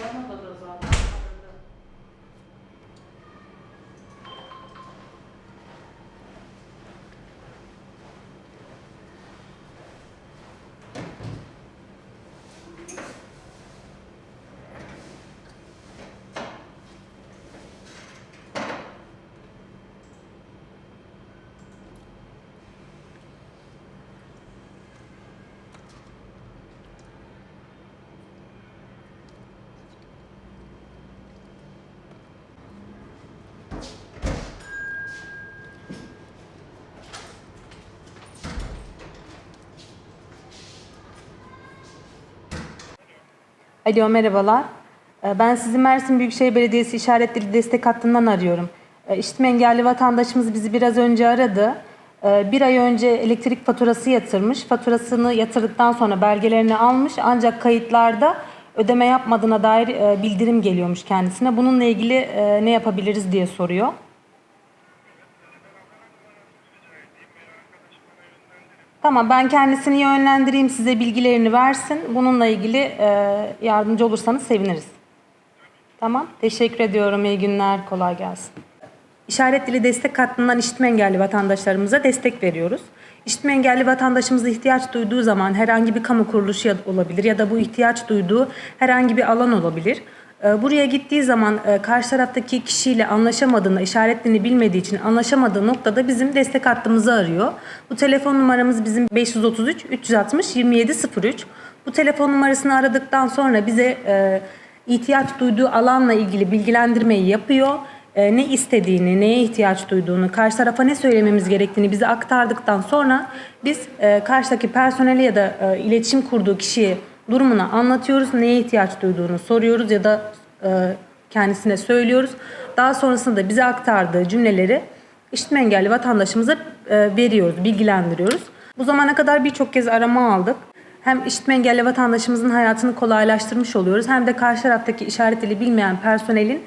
forma Alo merhabalar. Ee, Ben sizi Mersin Büyükşehir Belediyesi işaretli destek hattından arıyorum. Ee, İşitme engelli vatandaşımız bizi biraz önce aradı. Ee, Bir ay önce elektrik faturası yatırmış. Faturasını yatırdıktan sonra belgelerini almış ancak kayıtlarda ödeme yapmadığına dair e, bildirim geliyormuş kendisine. Bununla ilgili e, ne yapabiliriz diye soruyor. Tamam ben kendisini yönlendireyim size bilgilerini versin. Bununla ilgili e, yardımcı olursanız seviniriz. Tamam teşekkür ediyorum iyi günler kolay gelsin. İşaret dili destek hattından işitme engelli vatandaşlarımıza destek veriyoruz. İşitme engelli vatandaşımız ihtiyaç duyduğu zaman herhangi bir kamu kuruluşu olabilir ya da bu ihtiyaç duyduğu herhangi bir alan olabilir. Ee, Buraya gittiği zaman e, karşı taraftaki kişiyle anlaşamadığını, işaret dilini bilmediği için anlaşamadığı noktada bizim destek hattımızı arıyor. Bu telefon numaramız bizim 533 360 2703. Bu telefon numarasını aradıktan sonra bize e, ihtiyaç duyduğu alanla ilgili bilgilendirmeyi yapıyor. E, ne istediğini, neye ihtiyaç duyduğunu, karşı tarafa ne söylememiz gerektiğini bize aktardıktan sonra biz karşıdaki personeli ya da iletişim kurduğu kişiye durumunu anlatıyoruz. Neye ihtiyaç duyduğunu soruyoruz ya da e, kendisine söylüyoruz. Daha sonrasında da bize aktardığı cümleleri işitme engelli vatandaşımıza e, veriyoruz, bilgilendiriyoruz. Bu zamana kadar birçok kez arama aldık. Hem işitme engelli vatandaşımızın hayatını kolaylaştırmış oluyoruz hem de karşı taraftaki işaret dili bilmeyen personelin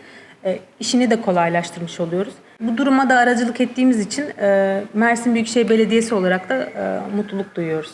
e, işini de kolaylaştırmış oluyoruz. Bu duruma da aracılık ettiğimiz için e, Mersin Büyükşehir Belediyesi olarak da e, mutluluk duyuyoruz.